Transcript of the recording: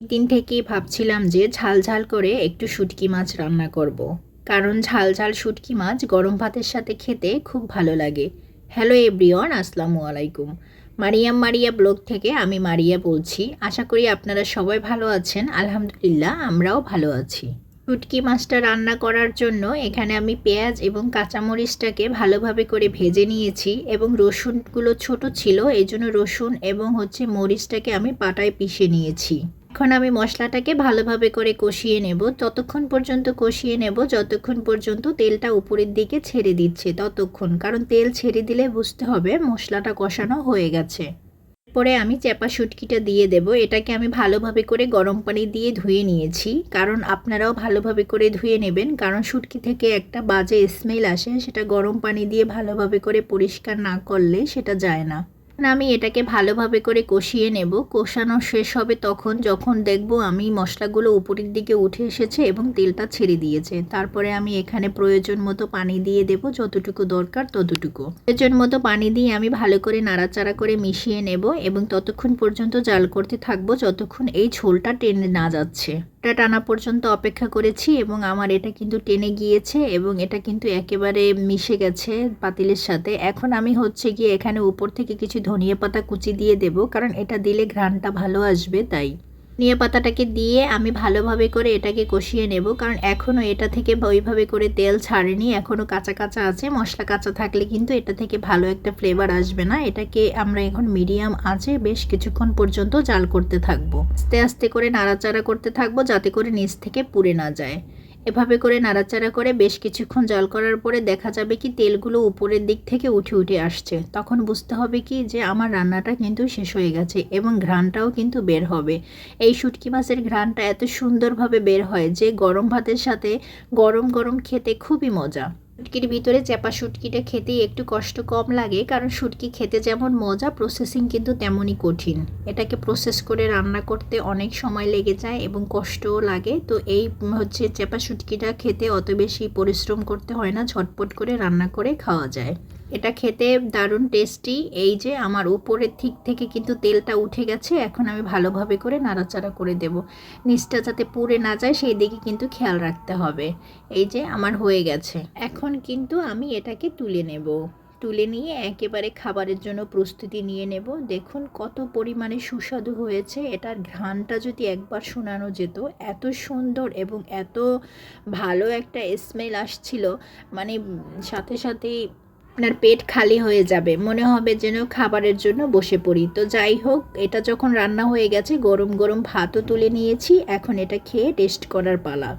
দিন থেকেই ভাবছিলাম যে ঝাল ঝাল করে একটু শুটকি মাছ রান্না করব। কারণ ঝাল ঝাল শুটকি মাছ গরম ভাতের সাথে খেতে খুব ভালো লাগে। হ্যালো এভরিওয়ান, আসসালামু আলাইকুম। মারিয়াম মারিয়া ব্লগ থেকে আমি মারিয়া বলছি। আশা করি আপনারা সবাই ভালো আছেন। আলহামদুলিল্লাহ, আমরাও ভালো আছি। শুটকি মাছটা রান্না করার জন্য এখানে আমি পেঁয়াজ এবং কাঁচামরিচটাকে ভালোভাবে করে ভেজে নিয়েছি এবং রসুনগুলো ছোট ছিল এই জন্য রসুন এবং হচ্ছে মরিচটাকে আমি পাটায় পিষে নিয়েছি। এখন আমি মশলাটাকে ভালোভাবে করে কষিয়ে নেব। ততক্ষণ পর্যন্ত কষিয়ে নেব, যতক্ষণ পর্যন্ত তেলটা উপরের দিকে ছেড়ে দিচ্ছে, ততক্ষণ। কারণ তেল ছেড়ে দিলে বুঝতে হবে মশলাটা কষানো হয়ে গেছে। পরে আমি চেপা শুটকিটা দিয়ে দেব। এটাকে আমি ভালোভাবে করে গরম পানি দিয়ে ধুয়ে নিয়েছি। কারণ আপনারাও ভালোভাবে করে ধুয়ে নেবেন। কারণ শুটকি থেকে একটা বাজে স্মেল আসে, সেটা গরম পানি দিয়ে ভালোভাবে করে পরিষ্কার না করলে সেটা যায় না। আমি এটাকে ভালোভাবে করে কষিয়ে নেব, কষানো শেষ হবে তখন যখন দেখব আমি মশলাগুলো উপরের দিকে উঠে এসেছে এবং তেলটা ছেড়ে দিয়েছে। তারপরে আমি এখানে প্রয়োজন মতো পানি দিয়ে দেব, যতটুকু দরকার ততটুকু। প্রয়োজন মতো পানি দিয়ে আমি ভালো করে নাড়াচাড়া করে মিশিয়ে নেব এবং ততক্ষণ পর্যন্ত জাল করতে থাকব যতক্ষণ এই ঝোলটা টেনে না যাচ্ছে। এটা টানা পর্যন্ত অপেক্ষা করেছি এবং আমার এটা কিন্তু টেনে গিয়েছে এবং এটা কিন্তু একেবারে মিশে গেছে পাতিলের সাথে। এখন আমি হচ্ছে গিয়ে এখানে উপর থেকে কিছু ধনিয়া পাতা কুচি দিয়ে দেব, কারণ এটা দিলে ঘ্রাণটা ভালো আসবে, তাই। ধনিয়া পাতাটাকে দিয়ে আমি ভালোভাবে করে এটাকে কষিয়ে নেব। কারণ এখনও এটা থেকে ওইভাবে করে তেল ছাড়েনি, এখনও কাঁচা কাঁচা আছে। মশলা কাঁচা থাকলে কিন্তু এটা থেকে ভালো একটা ফ্লেভার আসবে না। এটাকে আমরা এখন মিডিয়াম আছে বেশ কিছুক্ষণ পর্যন্ত জাল করতে থাকব। আস্তে আস্তে করে নাড়াচাড়া করতে থাকব যাতে করে নিচ থেকে পুড়ে না যায়। এভাবে করে নাড়াচাড়া করে বেশ কিছুক্ষণ জল করার পরে দেখা যাবে কি তেলগুলো উপরের দিক থেকে উঠে উঠে আসছে। তখন বুঝতে হবে কি যে আমার রান্নাটা কিন্তু শেষ হয়ে গেছে এবং ঘ্রাণটাও কিন্তু বের হবে। এই শুটকি মাছের ঘ্রাণটা এত সুন্দরভাবে বের হয় যে গরম ভাতের সাথে গরম গরম খেতে খুবই মজা। শুটকির ভিতরে চেপা শুটকিটা খেতে একটু কষ্ট কম লাগে, কারণ শুটকি খেতে যেমন মজা প্রসেসিং কিন্তু তেমনই কঠিন। এটাকে প্রসেস করে রান্না করতে অনেক সময় লেগে যায় এবং কষ্টও লাগে। তো এই হচ্ছে চেপা শুটকিটা খেতে অত বেশি পরিশ্রম করতে হয় না, ঝটপট করে রান্না করে খাওয়া যায়। এটা খেতে দারুণ টেস্টি এই যে আমার উপরের ঠিক থেকে কিন্তু তেলটা উঠে গেছে, এখন আমি ভালোভাবে করে নাড়াচাড়া করে দেব। নিচটা যাতে পুড়ে না যায়, সেই দিকে কিন্তু খেয়াল রাখতে হবে। এই যে আমার হয়ে গেছে। এখন কিন্তু আমি এটাকে তুলে নেব। তুলে নিয়ে একেবারে খাবারের জন্য প্রস্তুতি নিয়ে নেব। দেখুন কত পরিমাণে সুস্বাদু হয়েছে। এটার ঘ্রাণটা যদি একবার শোনানো যেত, এত সুন্দর এবং এত ভালো একটা স্মেল আসছিল। মানে সাথে সাথেই আপনার পেট খালি হয়ে যাবে। মনে হবে যেন খাবারের জন্য বসে পড়ি। তো যাই হোক, এটা যখন রান্না হয়ে গেছে, গরম গরম ভাতও তুলে নিয়েছি। এখন এটা খেয়ে টেস্ট করার পালা।